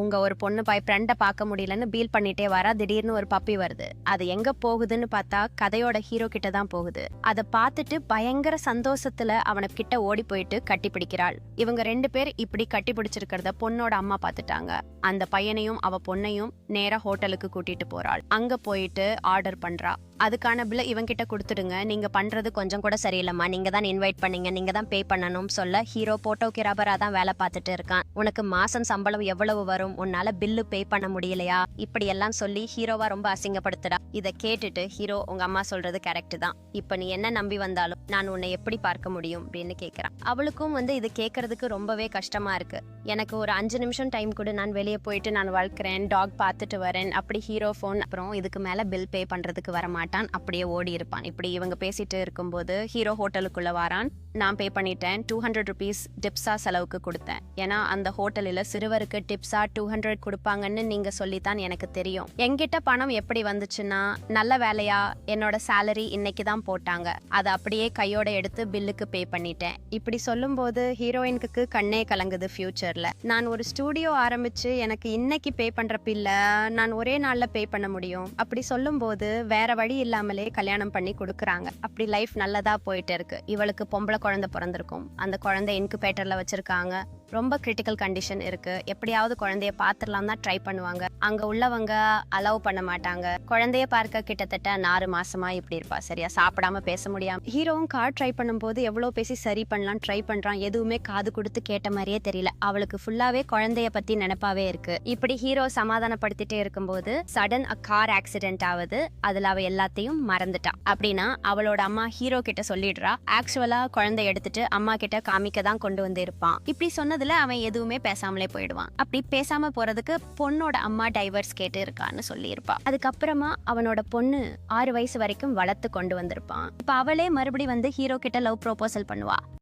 உங்கள் ஒரு பொண்ணு பாய் ஃப்ரெண்டை பார்க்க முடியலன்னு பீல் பண்ணிட்டே வரா திடீர்னு ஒரு பப்பி வருது. அது எங்கே போகுதுன்னு பார்த்தா கதையோட ஹீரோ கிட்ட தான் போகுது. அதை பார்த்துட்டு பயங்கர சந்தோஷத்தில் அவனை கிட்ட ஓடி போயிட்டு கட்டி பிடிக்கிறாள். இவங்க ரெண்டு பேர் இப்படி கட்டி பிடிச்சிருக்கிறத பொண்ணோட அம்மா பார்த்துட்டாங்க. அந்த பையனையும் அவ பொண்ணையும் நேராக ஹோட்டலுக்கு கூட்டிட்டு போறாள். அங்கே போயிட்டு ஆர்டர் பண்றா. அதுக்கான பில்லை இவங்கிட்ட கொடுத்துடுங்க. நீங்கள் பண்ணுறது கொஞ்சம் கூட சரியில்லைம்மா. நீங்கள் தான் இன்வைட் பண்ணீங்க. நீங்கள் தான் பே பண்ணணும் சொல்ல ஹீரோ போட்டோகிராபரா தான் வேலை பார்த்துட்டு இருக்கான். உனக்கு மாசம் சம்பளம் எவ்வளவு வரும்? உன்னால பில்லு பே பண்ண முடியலையா? இப்படி எல்லாம் சொல்லி ஹீரோவா ரொம்ப அசிங்கப்படுத்துடா. இதை கேட்டுட்டு ஹீரோ உங்க அம்மா சொல்றது கரெக்ட் தான். இப்போ நீ என்ன நம்பி வந்தாலும் நான் உன்னை எப்படி பார்க்க முடியும் அப்படின்னு கேட்குறான் அவளுக்கும் வந்து இது கேட்கறதுக்கு ரொம்பவே கஷ்டமா இருக்கு. எனக்கு ஒரு அஞ்சு நிமிஷம் டைம் கூட நான் வெளியே போயிட்டு நான் வளர்க்குறேன் டாக் பார்த்துட்டு வரேன் அப்படி ஹீரோ ஃபோன் அப்புறம் இதுக்கு மேலே பில் பே பண்ணுறதுக்கு வர மாட்டான் அப்படியே ஓடி இருப்பான். இப்படி இவங்க பேசிட்டு இருக்கும்போது ஹீரோ ஹோட்டலுக்குள்ளே வாரான். நான் பே பண்ணிட்டேன் டூ ஹண்ட்ரட் ருபீஸ் டிப்ஸா செலவுக்கு கொடுத்தேன். ஏன்னா அந்த ஹோட்டலில் சிறுவருக்கு டிப்ஸா டூ ஹண்ட்ரட் கொடுப்பாங்கன்னு நீங்கள் சொல்லித்தான் எனக்கு தெரியும். என்கிட்ட பணம் எப்படி வந்துச்சுன்னா நல்ல வேலையா என்னோட சேலரி இன்னைக்கு தான் போட்டாங்க. அதை அப்படியே கையோட எடுத்து பில்லுக்கு பே பண்ணிட்டேன். இப்படி சொல்லும்போது ஹீரோயினுக்கு கண்ணே கலங்குது தெரில நான் ஒரு ஸ்டூடியோ ஆரம்பிச்சு எனக்கு இன்னைக்கு பே பண்ற பில்ல நான் ஒரே நாள்ல பே பண்ண முடியும். அப்படி சொல்லும்போது வேற வழி இல்லாமலே கல்யாணம் பண்ணி கொடுக்குறாங்க. அப்படி லைஃப் நல்லதா போயிட்டு இருக்கு. இவளுக்கு பொம்பளை குழந்தை பிறந்திருக்கும். அந்த குழந்தை இன்குபேட்டர்ல வச்சிருக்காங்க. ரொம்ப கிரிட்டிக்கல் கண்டிஷன் இருக்கு. எப்படியாவது குழந்தைய பார்த்துடலாம் தான் ட்ரை பண்ணுவாங்க. அங்க உள்ளவங்க அலோவ் பண்ண மாட்டாங்க. குழந்தைய பார்க்க கிட்டத்தட்ட நாலு மாசமா இப்படி இருப்பா. சரியா? சாப்பிடாம பேச முடியாம. ஹீரோவும் கார் ட்ரை பண்ணும்போது எவ்வளவு பேசி சரி பண்ணலாம் ட்ரை பண்றான். எதுவுமே காது கொடுத்து கேட்ட மாதிரியே தெரியல. அவளுக்கு ஃபுல்லாவே குழந்தைய பத்தி நினைப்பாவே இருக்கு. இப்படி ஹீரோ சமாதானப்படுத்திட்டே இருக்கும்போது சடன் அ கார் ஆக்சிடென்ட் ஆகுது. அதுல அவ எல்லாத்தையும் மறந்துட்டான் அப்படின்னா அவளோட அம்மா ஹீரோ கிட்ட சொல்லிடுறா. ஆக்சுவலா குழந்தை எடுத்துட்டு அம்மா கிட்ட காமிக்க தான் கொண்டு வந்து இருப்பான். இப்படி சொன்னது சொன்னதுல அவன் எதுவுமே பேசாமலே போயிடுவான். அப்படி பேசாம போறதுக்கு பொண்ணோட அம்மா டைவர்ஸ் கேட்டு இருக்கான்னு சொல்லியிருப்பா. அதுக்கப்புறமா அவனோட பொண்ணு ஆறு வயசு வரைக்கும் வளர்த்து கொண்டு வந்திருப்பான். இப்ப அவளே மறுபடி வந்து ஹீரோ கிட்ட லவ் ப்ரோபோசல் பண்ணுவா.